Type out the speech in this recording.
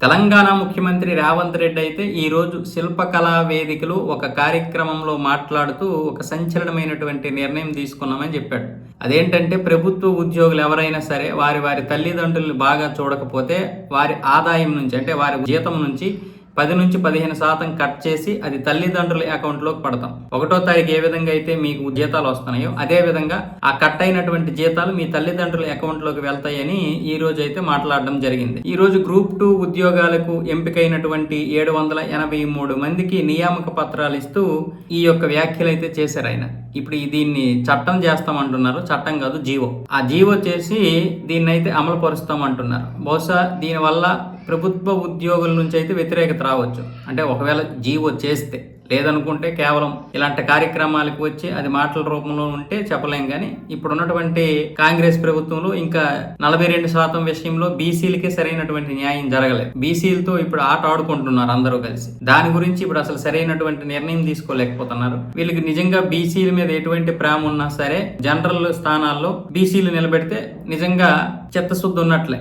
తెలంగాణ ముఖ్యమంత్రి రేవంత్ రెడ్డి అయితే ఈరోజు శిల్పకళా వేదికలు ఒక కార్యక్రమంలో మాట్లాడుతూ ఒక సంచలనమైనటువంటి నిర్ణయం తీసుకున్నామని చెప్పాడు. అదేంటంటే ప్రభుత్వ ఉద్యోగులు ఎవరైనా సరే వారి వారి తల్లిదండ్రుల్ని బాగా చూడకపోతే వారి ఆదాయం నుంచి అంటే వారి జీతం నుంచి పది నుంచి పదిహేను శాతం కట్ చేసి అది తల్లిదండ్రుల అకౌంట్లోకి పడతాం. ఒకటో తారీఖు ఏ విధంగా అయితే మీకు జీతాలు వస్తున్నాయో అదే విధంగా ఆ కట్ అయినటువంటి జీతాలు మీ తల్లిదండ్రుల అకౌంట్లోకి వెళ్తాయని ఈ రోజు అయితే మాట్లాడడం జరిగింది. ఈ రోజు గ్రూప్ టూ ఉద్యోగాలకు ఎంపికైనటువంటి ఏడు వందల ఎనభై మూడు మందికి నియామక పత్రాలు ఇస్తూ ఈ యొక్క వ్యాఖ్యలు అయితే చేశారు ఆయన. ఇప్పుడు ఈ దీన్ని చట్టం చేస్తామంటున్నారు చట్టం కాదు జీవో. ఆ జీవో చేసి దీన్ని అయితే అమలు పరుస్తామంటున్నారు బహుశా దీనివల్ల ప్రభుత్వ ఉద్యోగుల నుంచి అయితే వ్యతిరేకత రావచ్చు. అంటే ఒకవేళ జీవో చేస్తే లేదనుకుంటే కేవలం ఇలాంటి కార్యక్రమాలకు వచ్చి అది మాటల రూపంలో ఉంటే చెప్పలేం కానీ ఇప్పుడు ఉన్నటువంటి కాంగ్రెస్ ప్రభుత్వంలో ఇంకా నలభై రెండు శాతం విషయంలో బీసీలకే సరైనటువంటి న్యాయం జరగలేదు. బీసీలతో ఇప్పుడు ఆట ఆడుకుంటున్నారు అందరూ కలిసి. దాని గురించి ఇప్పుడు అసలు సరైనటువంటి నిర్ణయం తీసుకోలేకపోతున్నారు. వీళ్ళకి నిజంగా బీసీల మీద ఎటువంటి ప్రేమ ఉన్నా సరే జనరల్ స్థానాల్లో బీసీలు నిలబెడితే నిజంగా చిత్తశుద్ధి ఉన్నట్లే.